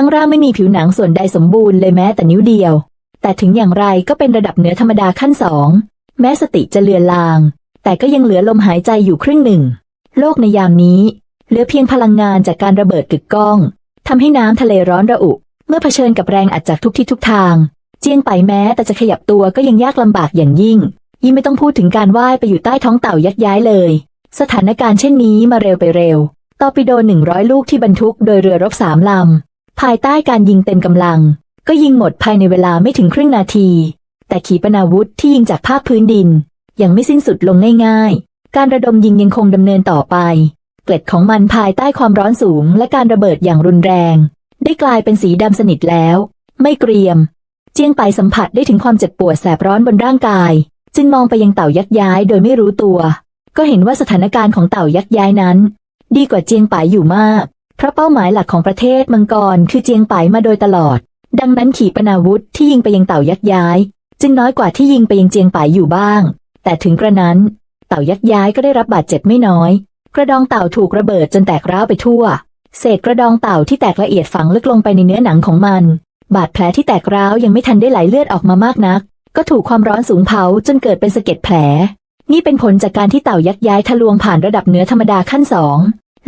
ทั้งร่างไม่มีผิวหนังส่วนใดสมบูรณ์เลยแม้แต่นิ้วเดียว แต่ถึงอย่างไรก็เป็นระดับเหนือธรรมดาขั้นสอง แม้สติจะเลือนลาง แต่ก็ยังเหลือลมหายใจอยู่ครึ่งหนึ่ง โลกในยามนี้ เหลือเพียงพลังงานจากการระเบิดกึกก้องทำให้น้ำทะเลร้อนระอุ เมื่อเผชิญกับแรงอัดจากทุกทิศทุกทาง เจียงไปแม้แต่จะขยับตัวก็ยังยากลำบากอย่างยิ่ง ยิ่งไม่ต้องพูดถึงการว่ายไปอยู่ใต้ท้องเต่ายักย้ายเลย สถานการณ์เช่นนี้มาเร็วไปเร็วต่อร์ปิโดหนึ่งร้อยลูกที่บรรทุกโดยเรือรบสามลำ ภายใต้การยิงเต็มกำลัง ก็ยิงหมดภายในเวลาไม่ถึงครึ่งนาที แต่ขีปนาวุธที่ยิงจากภาคพื้นดิน ยังไม่สิ้นสุดลงง่ายๆ การระดมยิงยังคงดำเนินต่อไป เกล็ดของมันภายใต้ความร้อนสูง และการระเบิดอย่างรุนแรง ได้กลายเป็นสีดำสนิทแล้ว ไม่เกรียม เจียงไปสัมผัสได้ถึงความเจ็บปวดแสบร้อนบนร่างกาย จึงมองไปยังเต่ายักย้ายโดยไม่รู้ตัว ก็เห็นว่าสถานการณ์ของเต่ายักย้ายนั้น ดีกว่าเจียงไปอยู่มาก เพราะเป้าหมายหลักของประเทศมังกรคือเจียงไปมาโดยตลอด ดังนั้นขีปนาวุธที่ยิงไปยังเต่ายักย้าย จึงน้อยกว่าที่ยิงไปยังเจียงไปอยู่บ้าง แต่ถึงกระนั้น เต่ายักย้ายก็ได้รับบาดเจ็บไม่น้อย กระดองเต่าถูกระเบิดจนแตกร้าวไปทั่ว เศษกระดองเต่าที่แตกละเอียดฝังลึกลงไปในเนื้อหนังของมัน บาดแผลที่แตกร้าวยังไม่ทันได้ไหลเลือดออกมามากนัก ก็ถูกความร้อนสูงเผาจนเกิดเป็นสะเก็ดแผล นี่เป็นผลจากการที่เต่ายักย้ายทะลวงผ่านระดับเนื้อธรรมดาขั้นสอง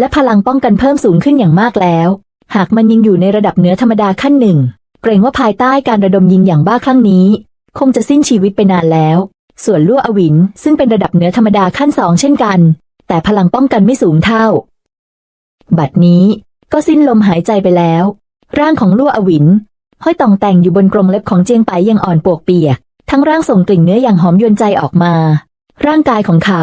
และพลังป้องกันเพิ่มสูงขึ้นอย่างมากแล้ว หากมันยังอยู่ในระดับเหนือธรรมดาขั้นหนึ่ง เกรงว่าภายใต้การระดมยิงอย่างบ้าคลั่งนี้ คงจะสิ้นชีวิตไปนานแล้ว ส่วนลั่วอวินซึ่งเป็นระดับเหนือธรรมดาขั้นสองเช่นกัน แต่พลังป้องกันไม่สูงเท่า บัดนี้ก็สิ้นลมหายใจไปแล้ว ร่างของลั่วอวินห้อยต่องแต่งอยู่บนกรงเล็บของเจียงไปยังอ่อนปวกเปียก ทั้งร่างส่งกลิ่นเนื้ออย่างหอมยวนใจออกมา ร่างกายของเขา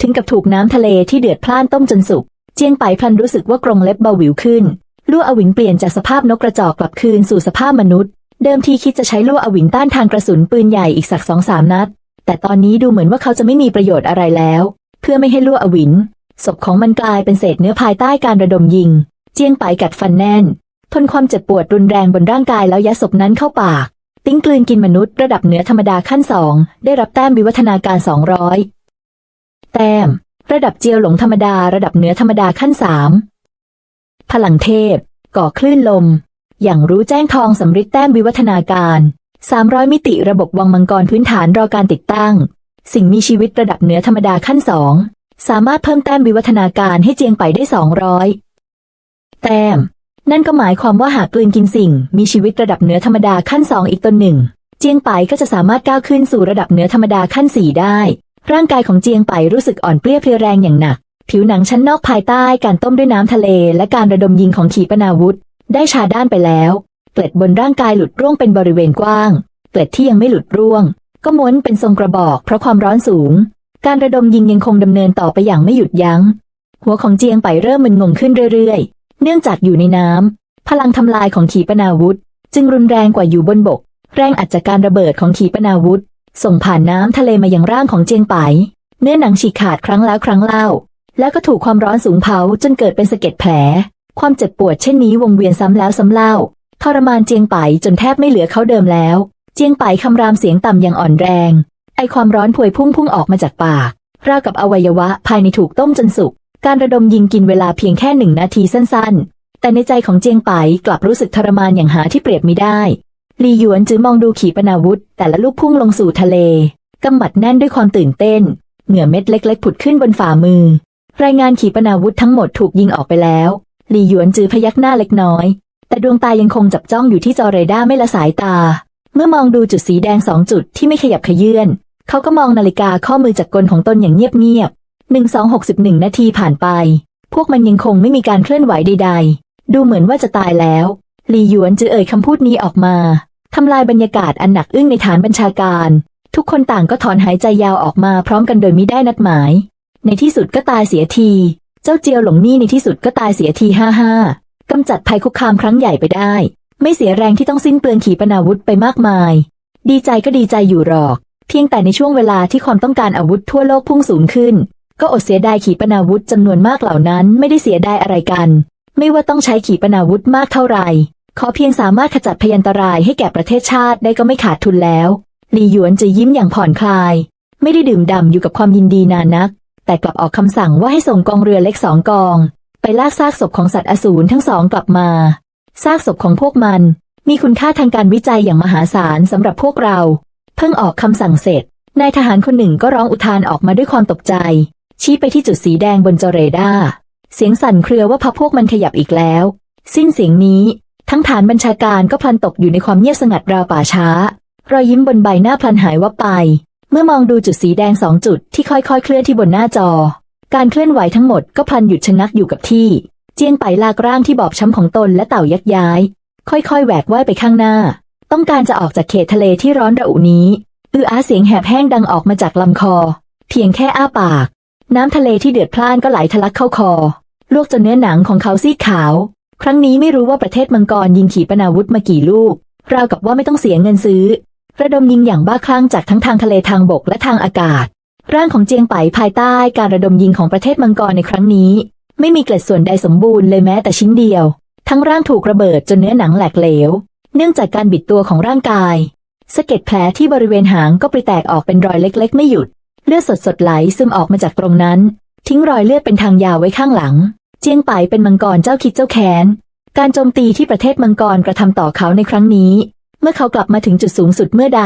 ถึงกับถูกน้ำทะเลที่เดือดพล่านต้มจนสุก เจียงไปพลันรู้สึกว่ากรงเล็บเบาหวิวขึ้นลู่อวินเปลี่ยนจากสภาพนกกระจอกกลับคืนสู่สภาพมนุษย์ เดิมทีคิดจะใช้ลู่อวินต้านทางกระสุนปืนใหญ่อีกสักสองสามนัด แต่ตอนนี้ดูเหมือนว่าเขาจะไม่มีประโยชน์อะไรแล้ว เพื่อไม่ให้ลู่อวินศพของมันกลายเป็นเศษเนื้อภายใต้การระดมยิง เจียงไปกัดฟันแน่น ทนความเจ็บปวดรุนแรงบนร่างกายแล้วยัดศพนั้นเข้าปาก ติ้งกลืนกินมนุษย์ระดับเหนือธรรมดาขั้นสองได้รับแต้มวิวัฒนาการ 200 แต้ม ระดับเจียวหลงธรรมดาระดับเหนือธรรมดาขั้นสามพลังเทพ ก่อคลื่นลม อย่างรู้แจ้งทองสำริดแต้มวิวัฒนาการ 300 มิติระบบวังมังกรพื้นฐานรอการติดตั้ง สิ่งมีชีวิตระดับเหนือธรรมดาขั้นสองสามารถเพิ่มแต้มวิวัฒนาการให้เจียงไปได้ 200 แต้ม นั่นก็หมายความว่าหากกลืนกินสิ่ง มีชีวิตระดับเหนือธรรมดาขั้นสองอีกตนหนึ่ง เจียงไปก็จะสามารถก้าวขึ้นสู่ระดับเหนือธรรมดาขั้นสี่ได้ ร่างกายของเจียงไปรู้สึกอ่อนเปรี้ยเพลียแรงอย่างหนัก ผิวหนังชั้นนอกภายใต้การต้มด้วยน้ำทะเล และการระดมยิงของขีปนาวุธ ได้ชาด้านไปแล้วเกล็ดบนร่างกายหลุดร่วงเป็นบริเวณกว้างเกล็ดที่ยังไม่หลุดร่วง ก็ม้วนเป็นทรงกระบอกเพราะความร้อนสูง การระดมยิงยังคงดำเนินต่อไปอย่างไม่หยุดยัง้ง หัวของเจียงไปเริ่มมึนงงขึ้นเรื่อยๆ เนื่องจากอยู่ในน้ำพลังทำลายของขีปนาวุธ จึงรุนแรงกว่าอยู่บนบก แรงอัดจากการระเบิดของขีปนาวุธ ส่งผ่านน้ำทะเลมายังร่างของเจียงไป เนื้อหนังฉีกขาดครั้งแล้วครั้งเล่า แล้วก็ถูกความร้อนสูงเผาจนเกิดเป็นสะเก็ดแผล ความเจ็บปวดเช่นนี้วงเวียนซ้ำแล้วซ้ำเล่า ทรมานเจียงไปจนแทบไม่เหลือเขาเดิมแล้ว เจียงไปคำรามเสียงต่ำอย่างอ่อนแรง ไอความร้อนพวยพุ่งพุ่งออกมาจากปากราวกับอวัยวะภายในถูกต้มจนสุก การระดมยิงกินเวลาเพียงแค่หนึ่งนาทีสั้นๆ แต่ในใจของเจียงไปกลับรู้สึกทรมานอย่างหาที่เปรียบไม่ได้ ลีหยวนจือมองดูขีปนาวุธ แต่ละลูกพุ่งลงสู่ทะเลกำหมัดแน่นด้วยความตื่นเต้น เหงื่อเม็ดเล็ก ๆ ผุดขึ้นบนฝ่ามือ รายงานขีปนาวุธทั้งหมดถูกยิงออกไปแล้วลีหยวนจือพยักหน้าเล็กน้อย แต่ดวงตายังคงจับจ้องอยู่ที่จอเรดาร์ไม่ละสายตา เมื่อมองดูจุดสีแดงสองจุดที่ไม่ขยับขยื่นเขาก็มองนาฬิกาข้อมือจากกลของตนอย่างเงียบๆหนึ่งสองหกสิบหนึ่งนาทีผ่านไป พวกมันยังคงไม่มีการเคลื่อนไหวใด ๆ ดูเหมือนว่าจะตายแล้ว ลีหยวนจือเอ่ยคำพูดนี้ออกมาทำลายบรรยากาศอันหนักอึ้งในฐานบัญชาการ ทุกคนต่างก็ถอนหายใจยาวออกมาพร้อมกันโดยมิได้นัดหมาย ในที่สุดก็ตายเสียที เจ้าเจียวหลงนี่ในที่สุดก็ตายเสียทีห้าห้ากำจัดภัยคุกคามครั้งใหญ่ไปได้ ไม่เสียแรงที่ต้องสิ้นเปลืองขีปนาวุธไปมากมาย ดีใจก็ดีใจอยู่หรอก เพียงแต่ในช่วงเวลาที่ความต้องการอาวุธทั่วโลกพุ่งสูงขึ้น ก็อดเสียดายขีปนาวุธจำนวนมากเหล่านั้นไม่ได้เสียดายอะไรกัน ไม่ว่าต้องใช้ขีปนาวุธมากเท่าไหร่ ขอเพียงสามารถขจัดพยันตรายให้แก่ประเทศชาติได้ก็ไม่ขาดทุนแล้วหลีหยวนจะยิ้มอย่างผ่อนคลาย ไม่ได้ดื่มด่ำอยู่กับความยินดีนานนัก แต่กลับออกคำสั่งว่าให้ส่งกองเรือเล็กสองกอง ไปลากซากศพของสัตว์อสูรทั้งสองกลับมาซากศพของพวกมัน มีคุณค่าทางการวิจัยอย่างมหาศาลสำหรับพวกเรา เพิ่งออกคำสั่งเสร็จนายทหารคนหนึ่งก็ร้องอุทานออกมาด้วยความตกใจ ชี้ไปที่จุดสีแดงบนจอเรดาร์เสียงสั่นเครือว่าพักพวกมันขยับอีกแล้ว สิ้นเสียงนี้ ทั้งฐานบัญชาการก็พลันตกอยู่ในความเงียบสงัดราวป่าช้า รอยยิ้มบนใบหน้าพลันหายวับไป เมื่อมองดูจุดสีแดงสองจุดที่ค่อยๆ เคลื่อนที่บนหน้าจอ การเคลื่อนไหวทั้งหมดก็พลันหยุดชะงักอยู่กับที่ เจียงไปลากร่างที่บอบช้ำของตนและเต่ายักย้าย ค่อยๆ แหวกว่ายไปข้างหน้า ต้องการจะออกจากเขตทะเลที่ร้อนระอุนี้อืออาเสียงแหบแห้งดังออกมาจากลำคอ เพียงแค่อ้าปาก น้ำทะเลที่เดือดพล่านก็ไหลทะลักเข้าคอลวกจนเนื้อหนังของเขาซีดขาว ครั้งนี้ไม่รู้ว่าประเทศมังกรยิงขีปนาวุธมากี่ลูก ราวกับว่าไม่ต้องเสียเงินซื้อ ระดมยิงอย่างบ้าคลั่งจากทั้งทางทะเลทางบกและทางอากาศ ร่างของเจียงไปภายใต้การระดมยิงของประเทศมังกรในครั้งนี้ ไม่มีเกล็ดส่วนใดสมบูรณ์เลยแม้แต่ชิ้นเดียว ทั้งร่างถูกระเบิดจนเนื้อหนังแหลกเหลว เนื่องจากการบิดตัวของร่างกายสะเก็ดแผลที่บริเวณหางก็ปริแตกออกเป็นรอยเล็ก ๆ ไม่หยุด เลือดสดๆไหลซึมออกมาจากตรงนั้น ทิ้งรอยเลือดเป็นทางยาวไว้ข้างหลัง เจียงไปเป็นมังกรเจ้าคิดเจ้าแค้น การโจมตีที่ประเทศมังกรกระทำต่อเขาในครั้งนี้ เมื่อเขากลับมาถึงจุดสูงสุดเมื่อใด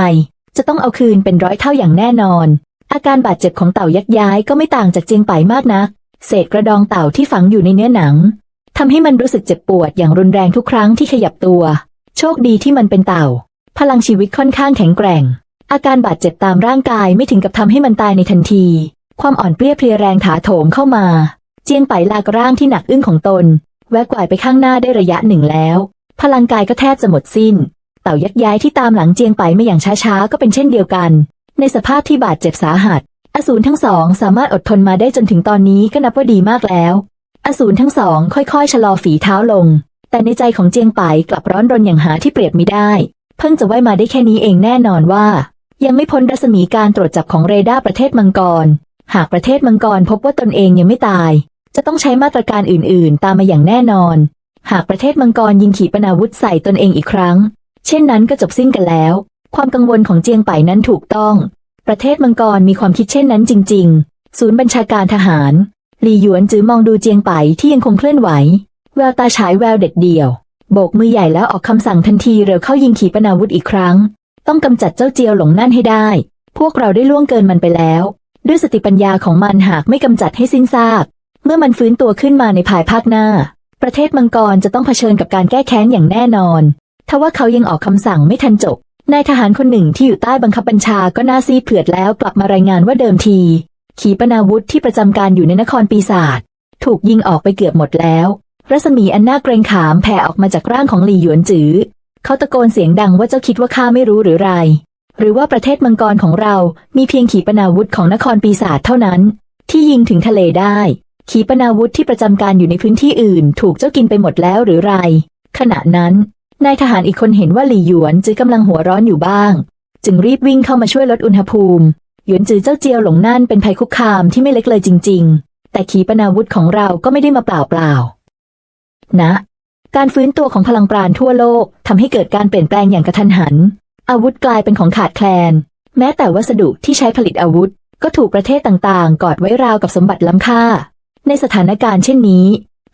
จะต้องเอาคืนเป็นร้อยเท่าอย่างแน่นอน อาการบาดเจ็บของเต่ายักย้ายก็ไม่ต่างจากเจียงไปมากนัก เศษกระดองเต่าที่ฝังอยู่ในเนื้อหนังทำให้มันรู้สึกเจ็บปวดอย่างรุนแรงทุกครั้งที่ขยับตัว โชคดีที่มันเป็นเต่า พลังชีวิตค่อนข้างแข็งแกร่ง อาการบาดเจ็บตามร่างกายไม่ถึงกับทำให้มันตายในทันที ความอ่อนเปรี้ยเพลียแรงถาโถมเข้ามา เจียงไปลากร่างที่หนักอึ้งของตน แวกว่ายไปข้างหน้าได้ระยะหนึ่งแล้ว พลังกายก็แทบจะหมดสิ้น เต่ายักย้ายที่ตามหลังเจียงไปไม่อย่างช้าๆก็เป็นเช่นเดียวกัน ในสภาพที่บาดเจ็บสาหัส อสูรทั้งสองสามารถอดทนมาได้จนถึงตอนนี้ก็นับว่าดีมากแล้ว อสูรทั้งสองค่อยๆชะลอฝีเท้าลง แต่ในใจของเจียงไปกลับร้อนรนอย่างหาที่เปรียบไม่ได้ เพิ่งจะว่ายมาได้แค่นี้เองแน่นอนว่า ยังไม่พ้นรัศมีการตรวจจับของเรดาร์ประเทศมังกรหากประเทศมังกรพบว่าตนเองยังไม่ตาย จะต้องใช้มาตรการอื่น ๆ ตามมาอย่างแน่นอน หากประเทศมังกรยิงขีปนาวุธใส่ตนเองอีกครั้ง เช่นนั้นก็จบสิ้นกันแล้ว ความกังวลของเจียงไปนั้นถูกต้อง ประเทศมังกรมีความคิดเช่นนั้นจริง ๆ ศูนย์บัญชาการทหารหลี่หยวนจือมองดูเจียงไปที่ยังคงเคลื่อนไหวแววตาฉายแววเด็ดเดี่ยว โบกมือใหญ่แล้วออกคำสั่งทันทีเร็วเข้ายิงขีปนาวุธอีกครั้ง ต้องกำจัดเจ้าเจียวหลงนั่นให้ได้ พวกเราได้ล่วงเกินมันไปแล้ว ด้วยสติปัญญาของมันหากไม่กำจัดให้สิ้นซาก มื่อมันฟื้นตัวขึ้นมาในภายภาคหน้า ประเทศมังกรจะต้องเผชิญกับการแก้แค้นอย่างแน่นอนทว่าเขายังออกคำสั่งไม่ทันจบนายทหารคนหนึ่งที่อยู่ใต้บังคับบัญชาก็น่าซีเผือดแล้วกลับมารายงานว่าเดิมที ขีปนาวุธที่ประจำการอยู่ในนครปีศาจถูกยิงออกไปเกือบหมดแล้ว รัศมีอันน่าเกรงขามแผ่ออกมาจากร่างของหลี่หยวนจือ เขาตะโกนเสียงดังว่าเจ้าคิดว่าข้าไม่รู้หรือไร หรือว่าประเทศมังกรของเรามีเพียงขีปนาวุธของนครปีศาจเท่านั้น ที่ยิงถึงทะเลได้ ขีปนาวุธที่ประจำการอยู่ในพื้นที่อื่น ถูกเจ้ากินไปหมดแล้วหรือไร ขณะนั้น นายทหารอีกคนเห็นว่าหลี่หยวนจือกำลังหัวร้อนอยู่บ้าง จึงรีบวิ่งเข้ามาช่วยลดอุณหภูมิ หยวนจือเจ้าเจียวหลงนั่นเป็นภัยคุกคามที่ไม่เล็กเลยจริง ๆ แต่ขีปนาวุธของเราก็ไม่ได้มาเปล่าเปล่าๆนะ การฟื้นตัวของพลังปราณทั่วโลกทำให้เกิดการเปลี่ยนแปลงอย่างกระทันหัน อาวุธกลายเป็นของขาดแคลน แม้แต่วัสดุที่ใช้ผลิตอาวุธ ก็ถูกประเทศต่างๆ กอดไว้ราวกับสมบัติล้ำค่า ในสถานการณ์เช่นนี้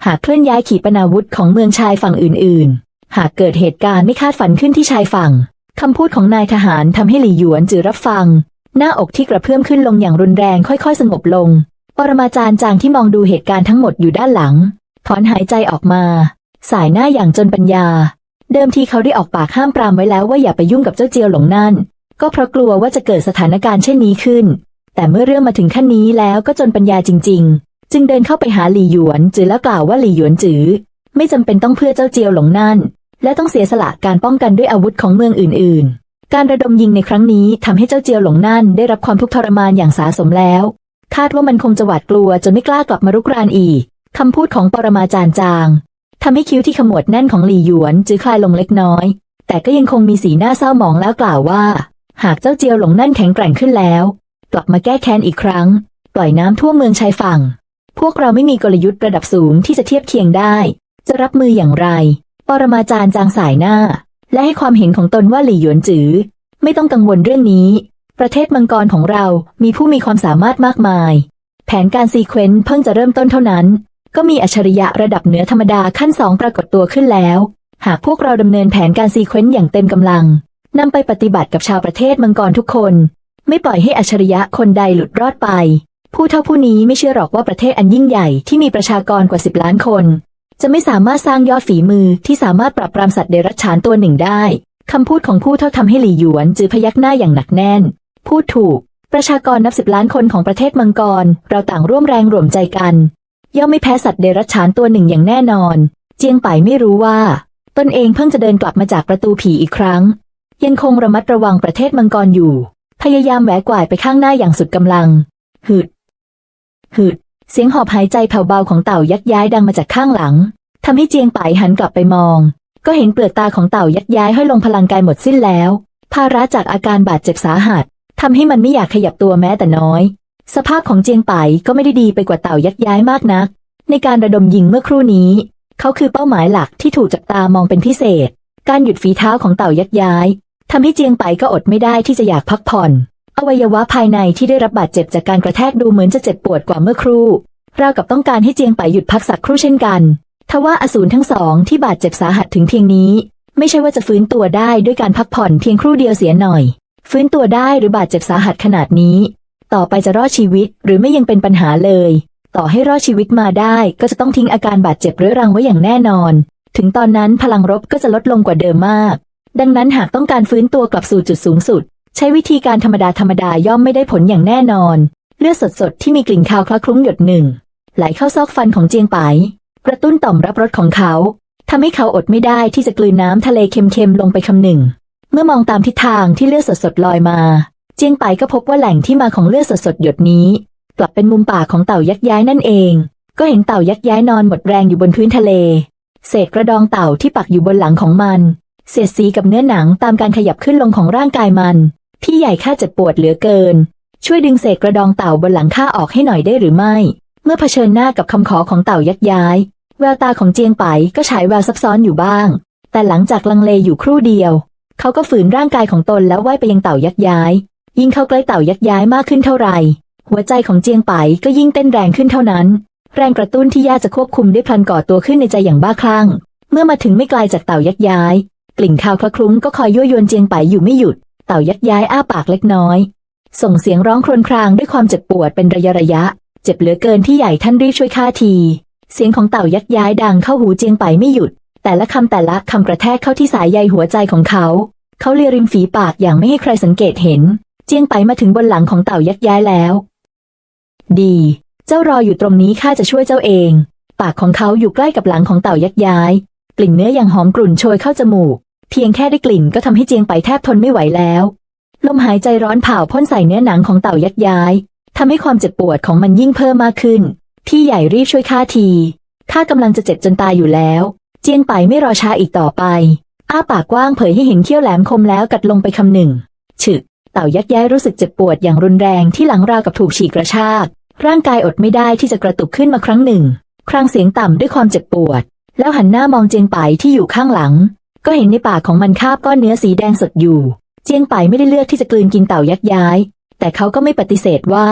หากเคลื่อนย้ายขีปนาวุธของเมืองชายฝั่งอื่น ๆ หากเกิดเหตุการณ์ไม่คาดฝันขึ้นที่ชายฝั่งคำพูดของนายทหารทำให้หลี่หยวนจือรับฟัง หน้าอกที่กระเพื่อมขึ้นลงอย่างรุนแรงค่อย ๆ สงบลง ปรมาจารย์จางที่มองดูเหตุการณ์ทั้งหมดอยู่ด้านหลัง ถอนหายใจออกมา สายหน้าอย่างจนปัญญา เดิมทีเขาได้ออกปากห้ามปรามไว้แล้วว่าอย่าไปยุ่งกับเจ้าเจียวหลงนั่น ก็เพราะกลัวว่าจะเกิดสถานการณ์เช่นนี้ขึ้น แต่เมื่อเรื่องมาถึงขั้นนี้แล้วก็จนปัญญาจริง ๆ จึงเดินเข้าไปหาหลี่หยวนจือแล้วกล่าวว่าหลี่หยวนจือ ไม่จำเป็นต้องเพื่อเจ้าเจียวหลงนั่น และต้องเสียสละการป้องกันด้วยอาวุธของเมืองอื่น ๆ การระดมยิงในครั้งนี้ทำให้เจ้าเจียวหลงนั่นได้รับความทุกข์ทรมานอย่างสาสมแล้ว คาดว่ามันคงจะหวาดกลัวจนไม่กล้ากลับมารุกรานอีกคำพูดของปรมาจารย์จางทำให้คิ้วที่ขมวดแน่นของหลี่หยวนจือคลายลงเล็กน้อย แต่ก็ยังคงมีสีหน้าเศร้าหมองแล้วกล่าวว่า หากเจ้าเจียวหลงนั่นแข็งแกร่งขึ้นแล้ว กลับมาแก้แค้นอีกครั้ง ปล่อยน้ำท่วมเมืองชายฝั่ง พวกเราไม่มีกลยุทธ์ระดับสูงที่จะเทียบเคียงได้ จะรับมืออย่างไร ปรมาจารย์จางสายหน้า และให้ความเห็นของตนว่าหลี่หยวนจือ ไม่ต้องกังวลเรื่องนี้ ประเทศมังกรของเรามีผู้มีความสามารถมากมาย แผนการซีเควนต์เพิ่งจะเริ่มต้นเท่านั้น ก็มีอัจฉริยะระดับเหนือธรรมดาขั้นสองปรากฏตัวขึ้นแล้ว หากพวกเราดำเนินแผนการซีเควนต์อย่างเต็มกำลังนำไปปฏิบัติกับชาวประเทศมังกรทุกคน ไม่ปล่อยให้อัจฉริยะคนใดหลุดรอดไป ผู้เท่าผู้นี้ไม่เชื่อหรอกว่าประเทศอันยิ่งใหญ่ที่มีประชากรกว่าสิบล้านคน จะไม่สามารถสร้างยอดฝีมือที่สามารถปรับปรามสัตว์เดรัจฉานตัวหนึ่งได้คำพูดของผู้เท่าทำให้หลี่หยวนจือพยักหน้าอย่างหนักแน่น พูดถูก ประชากรนับสิบล้านคนของประเทศมังกร เราต่างร่วมแรงร่วมใจกัน ย่อมไม่แพ้สัตว์เดรัจฉานตัวหนึ่งอย่างแน่นอน เจียงไปไม่รู้ว่า ตนเองเพิ่งจะเดินกลับมาจากประตูผีอีกครั้ง ยังคงระมัดระวังประเทศมังกรอยู่ พยายามแหวกว่ายไปข้างหน้าอย่างสุดกำลัง หืด หืด เสียงหอบหายใจแผ่วเบาของเต่ายักย้ายดังมาจากข้างหลังทำให้เจียงไปหันกลับไปมอง ก็เห็นเปลือกตาของเต่ายักย้ายห้อยลงพลังกายหมดสิ้นแล้ว ภาระจากอาการบาดเจ็บสาหัสทำให้มันไม่อยากขยับตัวแม้แต่น้อย สภาพของเจียงไปก็ไม่ได้ดีไปกว่าเต่ายักย้ายมากนัก ในการระดมยิงเมื่อครู่นี้ เขาคือเป้าหมายหลักที่ถูกจับตามองเป็นพิเศษ การหยุดฝีเท้าของเต่ายักย้ายทำให้เจียงไปก็อดไม่ได้ที่จะอยากพักผ่อน วัยวะภายในที่ได้รับบาดเจ็บจากการกระแทกดูเหมือนจะเจ็บปวดกว่าเมื่อครู่ ราวกับต้องการให้เจียงไปหยุดพักสักครู่เช่นกัน ทว่าอสูรทั้งสองที่บาดเจ็บสาหัสถึงเพียงนี้ ไม่ใช่ว่าจะฟื้นตัวได้ด้วยการพักผ่อนเพียงครู่เดียวเสียหน่อย ฟื้นตัวได้หรือบาดเจ็บสาหัสขนาดนี้ ต่อไปจะรอดชีวิตหรือไม่ยังเป็นปัญหาเลย ต่อให้รอดชีวิตมาได้ก็จะต้องทิ้งอาการบาดเจ็บเรื้อรังไว้อย่างแน่นอน ถึงตอนนั้นพลังรบก็จะลดลงกว่าเดิมมาก ดังนั้นหากต้องการฟื้นตัวกลับสู่จุดสูงสุด ใช้วิธีการธรรมดาธรรมดาย่อมไม่ได้ผลอย่างแน่นอน เลือดสดๆ ที่มีกลิ่นคาวคละคลุ้งหยดหนึ่ง ไหลเข้าซอกฟันของเจียงไปกระตุ้นต่อมรับรสของเขาทำให้เขาอดไม่ได้ที่จะกลืนน้ำทะเลเค็มๆลงไปคำหนึ่ง เมื่อมองตามทิศทางที่เลือดสดๆลอยมา เจียงไปก็พบว่าแหล่งที่มาของเลือดสดๆหยดนี้ กลับเป็นมุมปากของเต่ายักษ์ย้ายนั่นเอง ก็เห็นเต่ายักษ์ย้ายนอนหมดแรงอยู่บนพื้นทะเล เศษกระดองเต่าที่ปักอยู่บนหลังของมันเสียดสีกับเนื้อหนังตามการขยับขึ้นลงของร่างกายมัน พี่ใหญ่ข้าเจ็บปวดเหลือเกิน ช่วยดึงเศษกระดองเต่าบนหลังข้าออกให้หน่อยได้หรือไม่ เมื่อเผชิญหน้ากับคำขอของเต่ายักย้าย แววตาของเจียงไปก็ฉายแววซับซ้อนอยู่บ้าง แต่หลังจากลังเลอยู่ครู่เดียว เขาก็ฝืนร่างกายของตนแล้วว่ายไปยังเต่ายักย้าย ยิ่งเข้าใกล้เต่ายักย้ายมากขึ้นเท่าไหร่หัวใจของเจียงไปก็ยิ่งเต้นแรงขึ้นเท่านั้น แรงกระตุ้นที่ยากจะควบคุมได้พลันก่อตัวขึ้นในใจอย่างบ้าคลั่ง เมื่อมาถึงไม่ไกลจากเต่ายักย้าย กลิ่นคาวคละคลุ้งก็คอยยั่วยวนเจียงไปอยู่ไม่หยุด เต่ายักย้ายอ้าปากเล็กน้อย ส่งเสียงร้องครวญครางด้วยความเจ็บปวดเป็นระยะระยะ เจ็บเหลือเกินที่ใหญ่ท่านรีบช่วยข้าที เสียงของเต่ายักย้ายดังเข้าหูเจียงไปไม่หยุด แต่ละคำแต่ละคำกระแทกเข้าที่สายใยหัวใจของเขา เขาเลียริมฝีปากอย่างไม่ให้ใครสังเกตเห็น เจียงไปมาถึงบนหลังของเต่ายักย้ายแล้ว ดี เจ้ารออยู่ตรงนี้ข้าจะช่วยเจ้าเอง ปากของเขาอยู่ใกล้กับหลังของเต่ายักย้าย กลิ่นเนื้ออย่างหอมกรุ่นโชยเข้าจมูก พียงแค่ได้กลิ่นก็ทำให้เจียงไปแทบทนไม่ไหวแล้ว ลมหายใจร้อนเผาพ่นใส่เนื้อหนังของเต่ายักษ์ย้ายทำให้ความเจ็บปวดของมันยิ่งเพิ่มมากขึ้น พี่ใหญ่รีบช่วยข้าทีข้ากำลังจะเจ็บจนตายอยู่แล้ว เจียงไปไม่รอช้าอีกต่อไป อ้าปากกว้างเผยให้เห็นเขี้ยวแหลมคมแล้วกัดลงไปคำหนึ่งฉึกเต่ายักษ์ย้ายรู้สึกเจ็บปวดอย่างรุนแรงที่หลังราวกับถูกฉีกกระชาก ร่างกายอดไม่ได้ที่จะกระตุกขึ้นมาครั้งหนึ่ง ครางเสียงต่ำด้วยความเจ็บปวด แล้วหันหน้ามองเจียงไปที่อยู่ข้างหลัง ก็เห็นในปากของมันคาบก้อนเนื้อสีแดงสดอยู่ เจียงไปไม่ได้เลือกที่จะกลืนกินเต่ายักษ์ย้าย แต่เขาก็ไม่ปฏิเสธว่า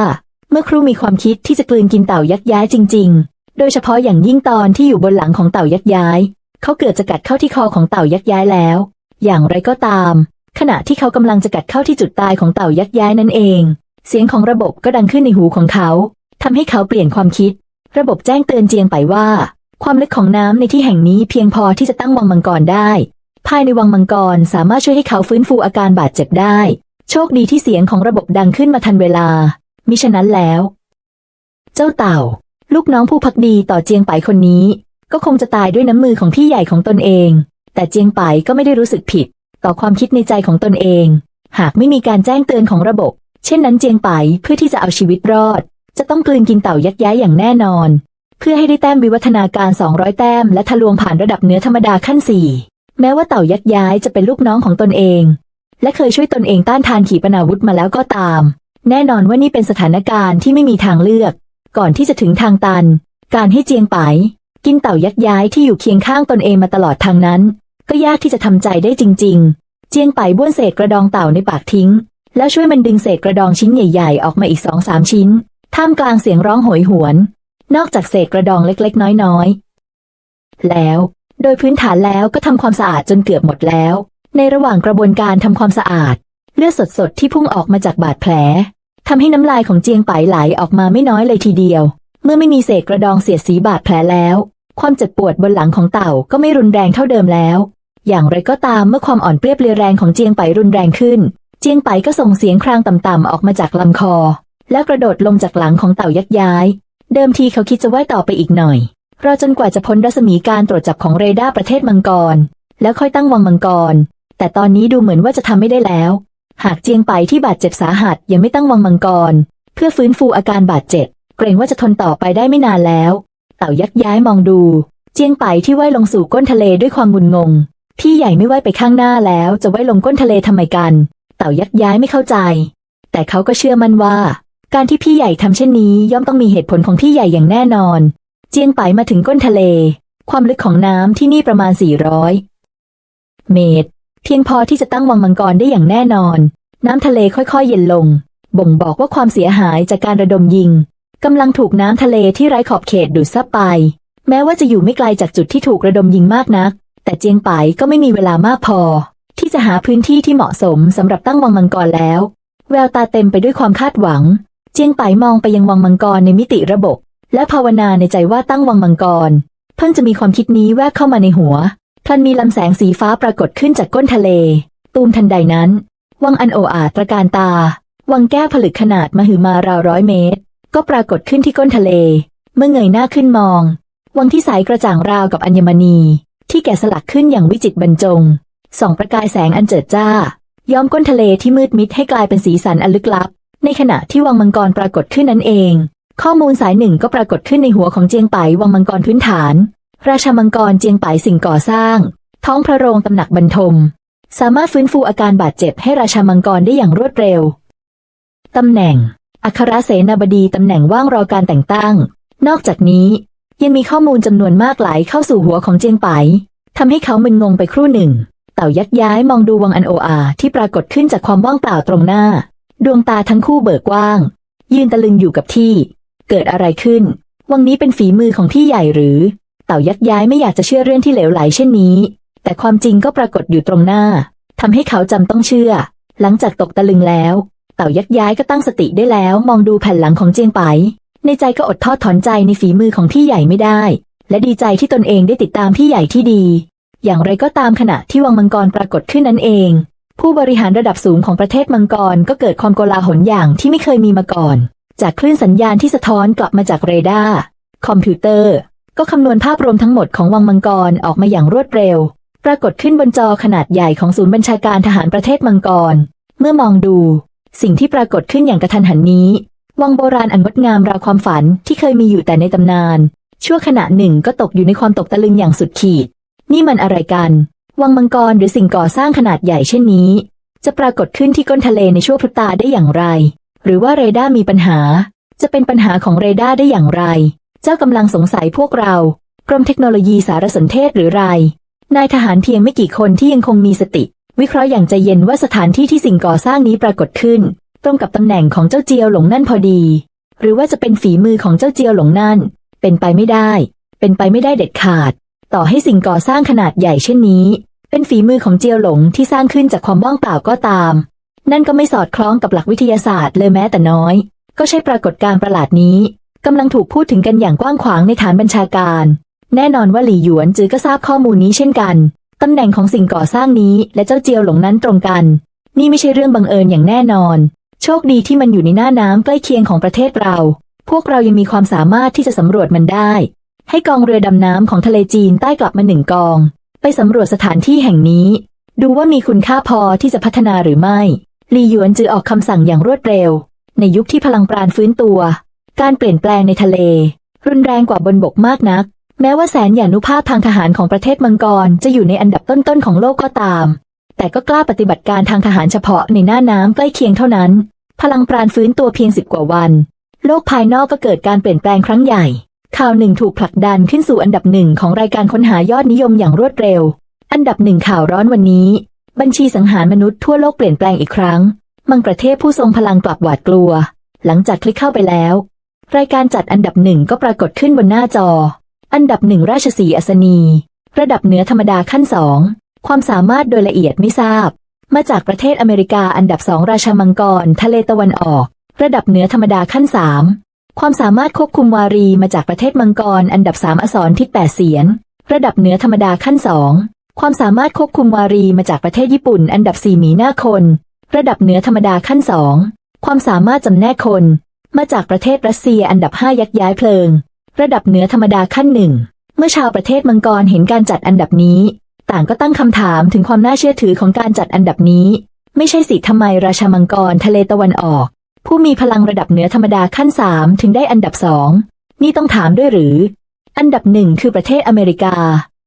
เมื่อครูมีความคิดที่จะกลืนกินเต่ายักษ์ย้ายจริง ๆ โดยเฉพาะอย่างยิ่งตอนที่อยู่บนหลังของเต่ายักษ์ย้าย เขาเกือบจะกัดเข้าที่คอของเต่ายักษ์ย้ายแล้ว อย่างไรก็ตาม ขณะที่เขากำลังจะกัดเข้าที่จุดตายของเต่ายักษ์ย้ายนั่นเอง เสียงของระบบก็ดังขึ้นในหูของเขาทำให้เขาเปลี่ยนความคิด ระบบแจ้งเตือนเจียงไปว่าความลึกของน้ำในที่แห่งนี้เพียงพอที่จะตั้งวังมังกรได้ ภายในวังมังกรสามารถช่วยให้เขาฟื้นฟูอาการบาดเจ็บได้ โชคดีที่เสียงของระบบดังขึ้นมาทันเวลา มิฉะนั้นแล้ว เจ้าเต่า ลูกน้องผู้พักดีต่อเจียงไปคนนี้ ก็คงจะตายด้วยน้ำมือของพี่ใหญ่ของตนเอง แต่เจียงไปก็ไม่ได้รู้สึกผิด ต่อความคิดในใจของตนเอง หากไม่มีการแจ้งเตือนของระบบ เช่นนั้นเจียงไปเพื่อที่จะเอาชีวิตรอด จะต้องกลืนกินเต่ายักษ์ย้ายอย่างแน่นอน เพื่อให้ได้แต้มวิวัฒนาการ 200 แต้มและทะลวงผ่านระดับเนื้อธรรมดาขั้น4 แม้ว่าเต่ายักษ์ย้ายจะเป็นลูกน้องของตนเอง และเคยช่วยตนเองต้านทานขีปนาวุธมาแล้วก็ตาม แน่นอนว่านี่เป็นสถานการณ์ที่ไม่มีทางเลือก ก่อนที่จะถึงทางตัน การให้เจียงไปกินเต่ายักษ์ย้ายที่อยู่เคียงข้างตนเองมาตลอดทางนั้น ก็ยากที่จะทำใจได้จริง ๆ เจียงไปบ้วนเศษกระดองเต่าในปากทิ้ง แล้วช่วยมันดึงเศษกระดองชิ้นใหญ่ ๆ ออกมาอีกสองสามชิ้น ท่ามกลางเสียงร้องโหยหวน นอกจากเศษกระดองเล็กๆ น้อยๆ แล้ว โดยพื้นฐานแล้วก็ทำความสะอาดจนเกือบหมดแล้ว ในระหว่างกระบวนการทำความสะอาด เลือดสดๆที่พุ่งออกมาจากบาดแผลทำให้น้ำลายของเจียงไปไหลออกมาไม่น้อยเลยทีเดียว เมื่อไม่มีเศษกระดองเสียดสีบาดแผลแล้ว ความเจ็บปวดบนหลังของเต่าก็ไม่รุนแรงเท่าเดิมแล้ว อย่างไรก็ตามเมื่อความอ่อนเปรียบเรียแรงของเจียงไปรุนแรงขึ้น เจียงไปก็ส่งเสียงครางต่ำๆออกมาจากลำคอ แล้วกระโดดลงจากหลังของเต่ายักย้าย เดิมทีเขาคิดจะว่ายต่อไปอีกหน่อย รอจนกว่าจะพ้นรัศมีการตรวจจับของเรดาร์ประเทศมังกร แล้วค่อยตั้งวังมังกร แต่ตอนนี้ดูเหมือนว่าจะทำไม่ได้แล้ว หากเจียงไปที่บาดเจ็บสาหัสยังไม่ตั้งวังมังกร เพื่อฟื้นฟูอาการบาดเจ็บ เกรงว่าจะทนต่อไปได้ไม่นานแล้ว เต่ายักย้ายมองดู เจียงไปที่ว่ายลงสู่ก้นทะเลด้วยความงุนงง พี่ใหญ่ไม่ว่ายไปข้างหน้าแล้วจะว่ายลงก้นทะเลทำไมกัน เต่ายักย้ายไม่เข้าใจ แต่เขาก็เชื่อมั่นว่า การที่พี่ใหญ่ทำเช่นนี้ย่อมต้องมีเหตุผลของพี่ใหญ่อย่างแน่นอน เจียงไปมาถึงก้นทะเล ความลึกของน้ำที่นี่ประมาณ 400 เมตร เพียงพอที่จะตั้งวังมังกรได้อย่างแน่นอน น้ำทะเลค่อยๆ เย็นลง บ่งบอกว่าความเสียหายจากการระดมยิงกำลังถูกน้ำทะเลที่ไร้ขอบเขตดูดซับไป แม้ว่าจะอยู่ไม่ไกลจากจุดที่ถูกระดมยิงมากนัก แต่เจียงไปก็ไม่มีเวลามากพอ ที่จะหาพื้นที่ที่เหมาะสมสำหรับตั้งวังมังกรแล้ว แววตาเต็มไปด้วยความคาดหวัง เจียงไปมองไปยังวังมังกรในมิติระบบ และภาวนาในใจว่าตั้งวังมังกร เพิ่งจะมีความคิดนี้แวบเข้ามาในหัวพลันมีลำแสงสีฟ้าปรากฏขึ้นจากก้นทะเล ตูมทันใดนั้น วังอันโออาตระการตา วังแก้วผลึกขนาดมหึมาราวร้อยเมตร ก็ปรากฏขึ้นที่ก้นทะเล เมื่อเงยหน้าขึ้นมอง วังที่ใสกระจ่างราวกับอัญมณี ที่แกะสลักขึ้นอย่างวิจิตรบรรจงส่องประกายแสงอันเจิดจ้า ย้อมก้นทะเลที่มืดมิดให้กลายเป็นสีสันอันลึกลับ ในขณะที่วังมังกรปรากฏขึ้นนั้นเอง ข้อมูลสายหนึ่งก็ปรากฏขึ้นในหัวของเจียงไปวังมังกรพื้นฐาน ราชามังกรเจียงไปสิ่งก่อสร้าง ท้องพระโรงตำหนักบรรทม สามารถฟื้นฟูอาการบาดเจ็บให้ราชามังกรได้อย่างรวดเร็ว ตำแหน่ง อัครเสนาบดีตำแหน่งว่างรอการแต่งตั้ง นอกจากนี้ ยังมีข้อมูลจำนวนมากไหลเข้าสู่หัวของเจียงไปทำให้เขามึนงงไปครู่หนึ่ง เต่ายักย้ายมองดูวังอันโออาที่ปรากฏขึ้นจากความว่างเปล่าตรงหน้า ดวงตาทั้งคู่เบิกกว้าง ยืนตะลึงอยู่กับที่ เกิดอะไรขึ้น วังนี้เป็นฝีมือของพี่ใหญ่หรือ เต่ายักย้ายไม่อยากจะเชื่อเรื่องที่เหลวไหลเช่นนี้ แต่ความจริงก็ปรากฏอยู่ตรงหน้าทำให้เขาจำต้องเชื่อ หลังจากตกตะลึงแล้ว เต่ายักย้ายก็ตั้งสติได้แล้ว มองดูแผ่นหลังของเจียงไป ในใจก็อดทอดถอนใจในฝีมือของพี่ใหญ่ไม่ได้ และดีใจที่ตนเองได้ติดตามพี่ใหญ่ที่ดี อย่างไรก็ตามขณะที่วังมังกรปรากฏขึ้นนั้นเองผู้บริหารระดับสูงของประเทศมังกรก็เกิดความโกลาหลอย่างที่ไม่เคยมีมาก่อน จากคลื่นสัญญาณที่สะท้อนกลับมาจากเรดาร์คอมพิวเตอร์ ก็คำนวณภาพรวมทั้งหมดของวังมังกรออกมาอย่างรวดเร็ว ปรากฏขึ้นบนจอขนาดใหญ่ของศูนย์บัญชาการทหารประเทศมังกร เมื่อมองดู สิ่งที่ปรากฏขึ้นอย่างกระทันหันนี้ วังโบราณอันงดงามราวความฝันที่เคยมีอยู่แต่ในตำนาน ชั่วขณะหนึ่งก็ตกอยู่ในความตกตะลึงอย่างสุดขีด นี่มันอะไรกัน วังมังกรหรือสิ่งก่อสร้างขนาดใหญ่เช่นนี้ จะปรากฏขึ้นที่ก้นทะเลในชั่วพริบตาได้อย่างไร หรือว่าเรดาร์มีปัญหา จะเป็นปัญหาของเรดาร์ได้อย่างไร เจ้ากำลังสงสัยพวกเรา กรมเทคโนโลยีสารสนเทศหรือไร นายทหารเพียงไม่กี่คนที่ยังคงมีสติ วิเคราะห์อย่างใจเย็นว่าสถานที่ที่สิ่งก่อสร้างนี้ปรากฏขึ้น ตรงกับตำแหน่งของเจ้าเจียวหลงนั่นพอดี หรือว่าจะเป็นฝีมือของเจ้าเจียวหลงนั่น เป็นไปไม่ได้ เป็นไปไม่ได้เด็ดขาด ต่อให้สิ่งก่อสร้างขนาดใหญ่เช่นนี้ เป็นฝีมือของเจียวหลงที่สร้างขึ้นจากความว่างเปล่าก็ตาม นั่นก็ไม่สอดคล้องกับหลักวิทยาศาสตร์เลยแม้แต่น้อย ก็ใช่ปรากฏการณ์ประหลาดนี้กำลังถูกพูดถึงกันอย่างกว้างขวางในฐานบัญชาการ แน่นอนว่าหลี่หยวนจือก็ทราบข้อมูลนี้เช่นกันตำแหน่งของสิ่งก่อสร้างนี้และเจ้าเจียวหลงนั้นตรงกัน นี่ไม่ใช่เรื่องบังเอิญอย่างแน่นอน โชคดีที่มันอยู่ในหน้าน้ำใกล้เคียงของประเทศเรา พวกเรายังมีความสามารถที่จะสำรวจมันได้ ให้กองเรือดำน้ำของทะเลจีนใต้กลับมาหนึ่งกอง ไปสำรวจสถานที่แห่งนี้ ดูว่ามีคุณค่าพอที่จะพัฒนาหรือไม่ ลีหยวนจือออกคำสั่งอย่างรวดเร็ว ในยุคที่พลังปราณฟื้นตัว การเปลี่ยนแปลงในทะเล รุนแรงกว่าบนบกมากนัก แม้ว่าแสนหยานุภาพทางทหารของประเทศมังกรจะอยู่ในอันดับต้นๆของโลกก็ตาม แต่ก็กล้าปฏิบัติการทางทหารเฉพาะในหน้าน้ำใกล้เคียงเท่านั้น พลังปราณฟื้นตัวเพียงสิบกว่าวัน โลกภายนอกก็เกิดการเปลี่ยนแปลงครั้งใหญ่ ข่าวหนึ่งถูกผลักดันขึ้นสู่อันดับหนึ่งของรายการค้นหายอดนิยมอย่างรวดเร็ว อันดับหนึ่งข่าวร้อนวันนี้ บัญชีสังหารมนุษย์ทั่วโลกเปลี่ยนแปลงอีกครั้ง มังประเทศผู้ทรงพลังกลับหวาดกลัว หลังจากคลิกเข้าไปแล้ว รายการจัดอันดับหนึ่งก็ปรากฏขึ้นบนหน้าจอ อันดับหนึ่งราชสีอัศนี ระดับเหนือธรรมดาขั้นสองความสามารถโดยละเอียดไม่ทราบ มาจากประเทศอเมริกาอันดับสองราชามังกร ทะเลตะวันออก ระดับเหนือธรรมดาขั้นสามความสามารถควบคุมวารีมาจากประเทศมังกร อันดับสามอสรทิศแปดเสียน ระดับเหนือธรรมดาขั้นสอง ความสามารถควบคุมวารีมาจากประเทศญี่ปุ่น อันดับสี่มีหน้าคน ระดับเหนือธรรมดาขั้นสองความสามารถจำแนกคน มาจากประเทศรัสเซียอันดับห้ายักย้ายเพลิง ระดับเหนือธรรมดาขั้นหนึ่งเมื่อชาวประเทศมังกรเห็นการจัดอันดับนี้ ต่างก็ตั้งคำถามถึงความน่าเชื่อถือของการจัดอันดับนี้ ไม่ใช่สิทำไมราชามังกรทะเลตะวันออก ผู้มีพลังระดับเหนือธรรมดาขั้นสามถึงได้อันดับสองนี่ต้องถามด้วยหรือ อันดับหนึ่งคือประเทศอเมริกา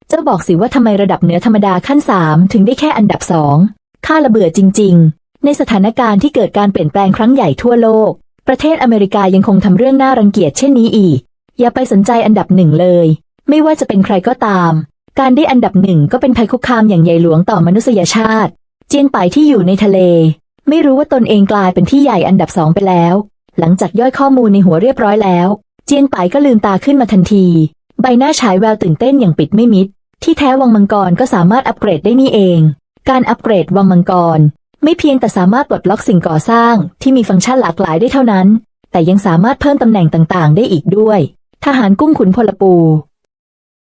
เจ้าบอกสิว่าทำไมระดับเหนือธรรมดาขั้นสามถึงได้แค่อันดับสองข้าระเบื่อจริง ๆ ในสถานการณ์ที่เกิดการเปลี่ยนแปลงครั้งใหญ่ทั่วโลก ประเทศอเมริกายังคงทำเรื่องน่ารังเกียจเช่นนี้อีก อย่าไปสนใจอันดับหนึ่งเลย ไม่ว่าจะเป็นใครก็ตาม การได้อันดับหนึ่งก็เป็นภัยคุกคามอย่างใหญ่หลวงต่อมนุษยชาติ เจียงไปที่อยู่ในทะเล ไม่รู้ว่าตนเองกลายเป็นที่ใหญ่อันดับสองไปแล้ว หลังจากย่อยข้อมูลในหัวเรียบร้อยแล้ว เจียงไปก็ลืมตาขึ้นมาทันที ใบหน้าฉายแววตื่นเต้นอย่างปิดไม่มิด ที่แท้วังมังกรก็สามารถอัปเกรดได้นี่เอง การอัปเกรดวังมังกร ไม่เพียงแต่สามารถปลดล็อกสิ่งก่อสร้างที่มีฟังก์ชันหลากหลายได้เท่านั้น แต่ยังสามารถเพิ่มตำแหน่งต่างๆ ได้อีกด้วย ทหารกุ้งขุนพลปู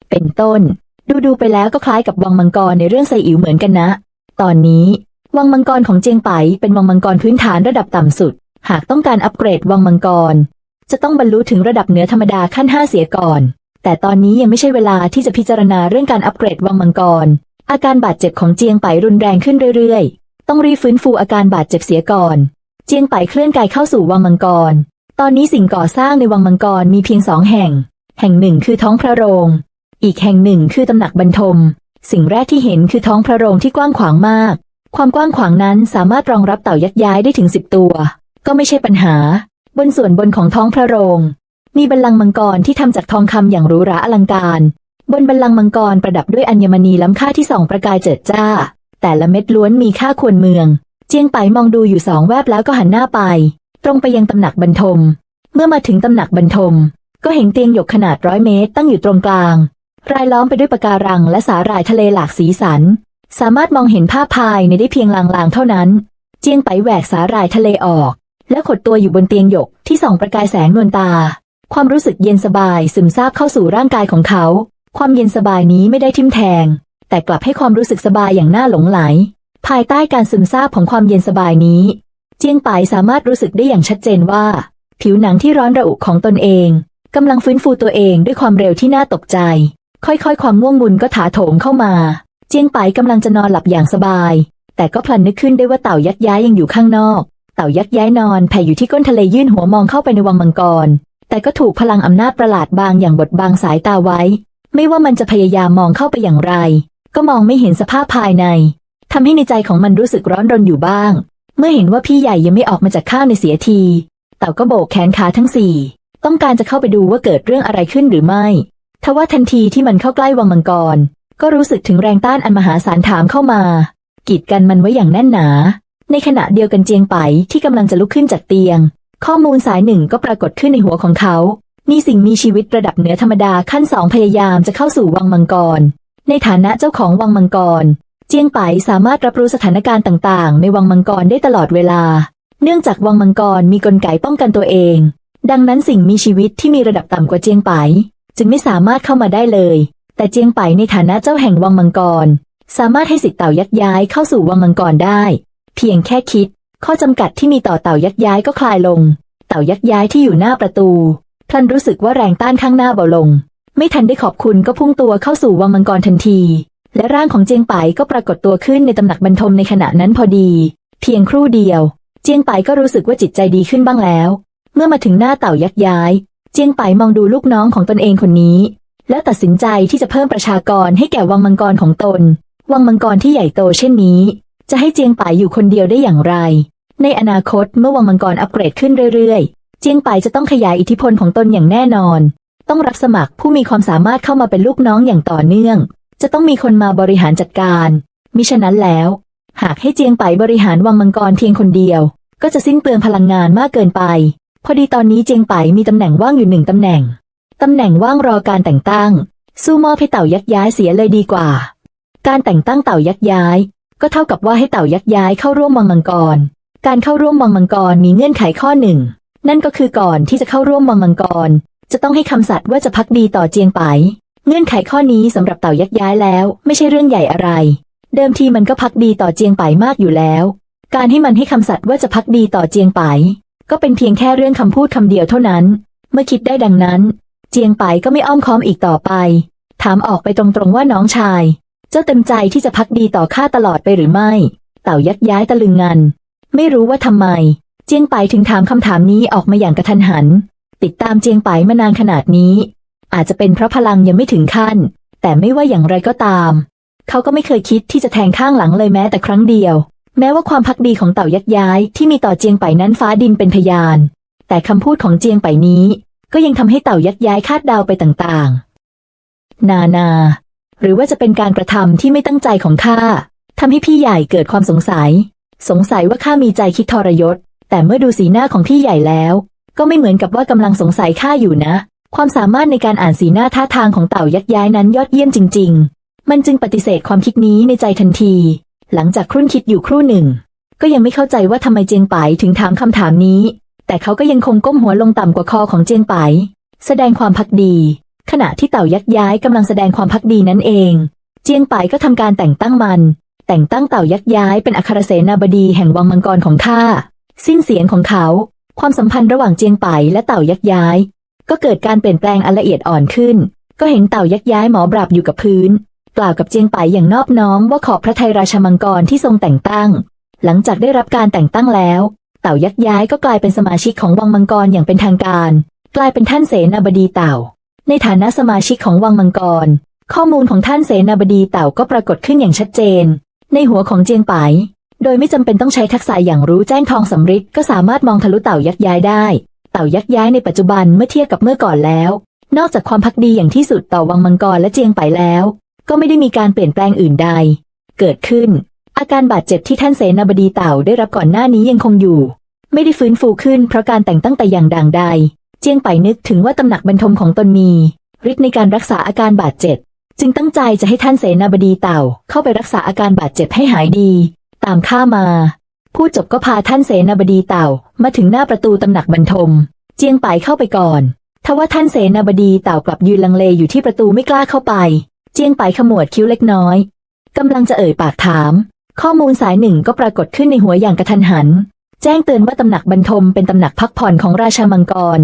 เป็นต้น ดูดูๆไปแล้วก็คล้ายกับวังมังกรในเรื่องไซอิ๋วเหมือนกันนะ ตอนนี้ วังมังกรของเจียงไปเป็นวังมังกรพื้นฐานระดับต่ำสุด หากต้องการอัปเกรดวังมังกร จะต้องบรรลุถึงระดับเหนือธรรมดาขั้นห้าเสียก่อน แต่ตอนนี้ยังไม่ใช่เวลาที่จะพิจารณาเรื่องการอัปเกรดวังมังกร อาการบาดเจ็บของเจียงไปรุนแรงขึ้นเรื่อยๆ ต้องรีฟื้นฟูอาการบาดเจ็บเสียก่อน เจียงไปเคลื่อนกายเข้าสู่วังมังกร ตอนนี้สิ่งก่อสร้างในวังมังกรมีเพียงสองแห่ง แห่งหนึ่งคือท้องพระโรง อีกแห่งหนึ่งคือตำหนักบรรทม สิ่งแรกที่เห็นคือท้องพระโรงที่กว้างขวางมาก ความกว้างขวางนั้นสามารถรองรับเต่ายักย้ายได้ถึงสิบตัว ก็ไม่ใช่ปัญหา บนส่วนบนของท้องพระโรง มีบัลลังก์มังกรที่ทำจากทองคำอย่างหรูหราอลังการ บนบัลลังก์มังกรประดับด้วยอัญมณีล้ำค่าที่ส่องประกายเจิดจ้า แต่ละเม็ดล้วนมีค่าควรเมือง เจียงไปมองดูอยู่สองแวบแล้วก็หันหน้าไป ตรงไปยังตำหนักบรรทม เมื่อมาถึงตำหนักบรรทม ก็เห็นเตียงหยกขนาดร้อยเมตรตั้งอยู่ตรงกลาง รายล้อมไปด้วยปะการังและสาหร่ายทะเลหลากสีสัน สามารถมองเห็นภาพภายในได้เพียงลางๆเท่านั้น เจียงไปแหวกสาหร่ายทะเลออก และขดตัวอยู่บนเตียงหยกที่ส่องประกายแสงนวลตา ความรู้สึกเย็นสบายซึมซาบเข้าสู่ร่างกายของเขา ความเย็นสบายนี้ไม่ได้ทิ่มแทง แต่กลับให้ความรู้สึกสบายอย่างน่าหลงไหล ภายใต้การซึมซาบของความเย็นสบายนี้ เจียงไปสามารถรู้สึกได้อย่างชัดเจนว่า ผิวหนังที่ร้อนระอุของตนเองกำลังฟื้นฟูตัวเองด้วยความเร็วที่น่าตกใจ ค่อยๆ ความง่วงงุนก็ถาโถมเข้ามา เจียงไปกำลังจะนอนหลับอย่างสบาย แต่ก็พลันนึกขึ้นได้ว่าเต่ายักษ์ย้ายยังอยู่ข้างนอก เต่ายักษ์ย้ายนอนแผ่อยู่ที่ก้นทะเลยื่นหัวมองเข้าไปในวังมังกร แต่ก็ถูกพลังอำนาจประหลาดบางอย่างบดบังสายตาไว้ ไม่ว่ามันจะพยายามมองเข้าไปอย่างไร ก็มองไม่เห็นสภาพภายในทำให้ในใจของมันรู้สึกร้อนรนอยู่บ้าง เมื่อเห็นว่าพี่ใหญ่ยังไม่ออกมาจากข้าวในเสียที เต่าก็โบกแขนขาทั้งสี่ ต้องการจะเข้าไปดูว่าเกิดเรื่องอะไรขึ้นหรือไม่ ทว่าทันทีที่มันเข้าใกล้วังมังกร ก็รู้สึกถึงแรงต้านอันมหาศาลถามเข้ามา กีดกันมันไว้อย่างแน่นหนา ในขณะเดียวกันเจียงไปที่กำลังจะลุกขึ้นจากเตียง ข้อมูลสายหนึ่งก็ปรากฏขึ้นในหัวของเขา มีสิ่งมีชีวิตระดับเหนือธรรมดาขั้นสองพยายามจะเข้าสู่วังมังกร ในฐานะเจ้าของวังมังกร เจียงไปสามารถรับรู้สถานการณ์ต่างๆ ในวังมังกรได้ตลอดเวลา เนื่องจากวังมังกรมีกลไกป้องกันตัวเอง ดังนั้นสิ่งมีชีวิตที่มีระดับต่ำกว่าเจียงไป จึงไม่สามารถเข้ามาได้เลย แต่เจียงไปในฐานะเจ้าแห่งวังมังกร สามารถให้สิทธิ์เต่ายักย้ายเข้าสู่วังมังกรได้ เพียงแค่คิด ข้อจำกัดที่มีต่อเต่ายักย้ายก็คลายลง เต่ายักย้ายที่อยู่หน้าประตู พลันรู้สึกว่าแรงต้านข้างหน้าเบาลง ไม่ทันได้ขอบคุณก็พุ่งตัวเข้าสู่วังมังกรทันที และร่างของเจียงไปก็ปรากฏตัวขึ้นในตำหนักบรรทมในขณะนั้นพอดี เพียงครู่เดียว เจียงไปก็รู้สึกว่าจิตใจดีขึ้นบ้างแล้ว เมื่อมาถึงหน้าเต่ายักย้าย เจียงไปมองดูลูกน้องของตนเองคนนี้ แล้วตัดสินใจที่จะเพิ่มประชากรให้แก่วังมังกรของตน วังมังกรที่ใหญ่โตเช่นนี้ จะให้เจียงไปอยู่คนเดียวได้อย่างไร ในอนาคตเมื่อวังมังกรอัปเกรดขึ้นเรื่อยๆ เจียงไปจะต้องขยายอิทธิพลของตนอย่างแน่นอน ต้องรับสมัครผู้มีความสามารถเข้ามาเป็นลูกน้องอย่างต่อเนื่อง จะต้องมีคนมาบริหารจัดการ มิฉะนั้นแล้ว หากให้เจียงไปบริหารวังมังกรเพียงคนเดียว ก็จะสิ้นเปลืองพลังงานมากเกินไป พอดีตอนนี้เจียงไปมีตำแหน่งว่างอยู่หนึ่งตำแหน่งตำแหน่งว่างรอการแต่งตั้ง สู้มอบให้เต่ายักษ์ย้ายเสียเลยดีกว่า การแต่งตั้งเต่ายักษ์ย้าย ก็เท่ากับว่าให้เต่ายักย้ายเข้าร่วมวังมังกร การเข้าร่วมวังมังกรมีเงื่อนไขข้อหนึ่ง นั่นก็คือก่อนที่จะเข้าร่วมวังมังกร จะต้องให้คำสัตย์ว่าจะพักดีต่อเจียงไป เงื่อนไขข้อนี้สำหรับเต่ายักย้ายแล้ว ไม่ใช่เรื่องใหญ่อะไร เดิมทีมันก็พักดีต่อเจียงไปมากอยู่แล้ว การให้มันให้คำสัตย์ว่าจะพักดีต่อเจียงไป ก็เป็นเพียงแค่เรื่องคำพูดคำเดียวเท่านั้น เมื่อคิดได้ดังนั้น เจียงไปก็ไม่อ้อมค้อมอีกต่อไป ถามออกไปตรงๆว่าน้องชาย เจ้าเต็มใจที่จะพักดีต่อข้าตลอดไปหรือไม่ เต่ายักย้ายตะลึงงัน ไม่รู้ว่าทำไม เจียงไปถึงถามคำถามนี้ออกมาอย่างกระทันหัน ติดตามเจียงไปมานานขนาดนี้ อาจจะเป็นเพราะพลังยังไม่ถึงขั้น แต่ไม่ว่าอย่างไรก็ตาม เขาก็ไม่เคยคิดที่จะแทงข้างหลังเลยแม้แต่ครั้งเดียว แม้ว่าความพักดีของเต่ายักย้ายที่มีต่อเจียงไปนั้นฟ้าดินเป็นพยาน แต่คำพูดของเจียงไปนี้ ก็ยังทำให้เต่ายักย้ายคาดเดาไปต่างๆ นานา หรือว่าจะเป็นการกระทำที่ไม่ตั้งใจของข้าทำให้พี่ใหญ่เกิดความสงสัย สงสัยว่าข้ามีใจคิดทรยศ แต่เมื่อดูสีหน้าของพี่ใหญ่แล้ว ก็ไม่เหมือนกับว่ากำลังสงสัยข้าอยู่นะ ความสามารถในการอ่านสีหน้าท่าทางของเต่ายักย้ายนั้นยอดเยี่ยมจริง ๆ มันจึงปฏิเสธความคิดนี้ในใจทันที หลังจากครุ่นคิดอยู่ครู่หนึ่ง ก็ยังไม่เข้าใจว่าทำไมเจียงไปถึงถามคำถามนี้ แต่เขาก็ยังคงก้มหัวลงต่ำกว่าคอของเจียงไป แสดงความพักดี ขณะที่เต่ายักย้ายกำลังแสดงความพักดีนั่นเอง เจียงไปก็ทำการแต่งตั้งมัน แต่งตั้งเต่ายักย้ายเป็นอัครเสนาบดีแห่งวังมังกรของข้า สิ้นเสียงของเขา ความสัมพันธ์ระหว่างเจียงไปและเต่ายักย้าย ก็เกิดการเปลี่ยนแปลงอันละเอียดอ่อนขึ้น ก็เห็นเต่ายักย้ายหมอบราบอยู่กับพื้น กล่าวกับเจียงไปอย่างนอบน้อมว่าขอบพระทัยราชมังกรที่ทรงแต่งตั้ง หลังจากได้รับการแต่งตั้งแล้ว เต่ายักย้ายก็กลายเป็นสมาชิกของวังมังกรอย่างเป็นทางการ กลายเป็นท่านเสนาบดีเต่า ในฐานะสมาชิกของวังมังกร ข้อมูลของท่านเสนาบดีเต่าก็ปรากฏขึ้นอย่างชัดเจน ในหัวของเจียงไป โดยไม่จำเป็นต้องใช้ทักษะอย่างรู้แจ้งทองสำริดก็สามารถมองทะลุเต่ายักย้ายได้ เต่ายักย้ายในปัจจุบันเมื่อเทียบกับเมื่อก่อนแล้ว นอกจากความพักดีอย่างที่สุดต่อวังมังกรและเจียงไปแล้ว ก็ไม่ได้มีการเปลี่ยนแปลงอื่นใด เกิดขึ้น อาการบาดเจ็บที่ท่านเสนาบดีเต่าได้รับก่อนหน้านี้ยังคงอยู่ ไม่ได้ฟื้นฟูขึ้นเพราะการแต่งตั้งแต่อย่างด่างใด เจียงไปนึกถึงว่าตำหนักบรรทมของตนมีฤทธิ์ในการรักษาอาการบาดเจ็บ จึงตั้งใจจะให้ท่านเสนาบดีเต่าเข้าไปรักษาอาการบาดเจ็บให้หายดี ตามข้ามาพูดจบก็พาท่านเสนาบดีเต่ามาถึงหน้าประตูตำหนักบรรทม เจียงไปเข้าไปก่อนทว่าท่านเสนาบดีเต่ากลับยืนลังเลอยู่ที่ประตูไม่กล้าเข้าไป เจียงไปขมวดคิ้วเล็กน้อยกำลังจะเอ่ยปากถาม ข้อมูลสายหนึ่งก็ปรากฏขึ้นในหัวอย่างกระทันหัน แจ้งเตือนว่าตำหนักบรรทมเป็นตำหนักพักผ่อนของราชามังกร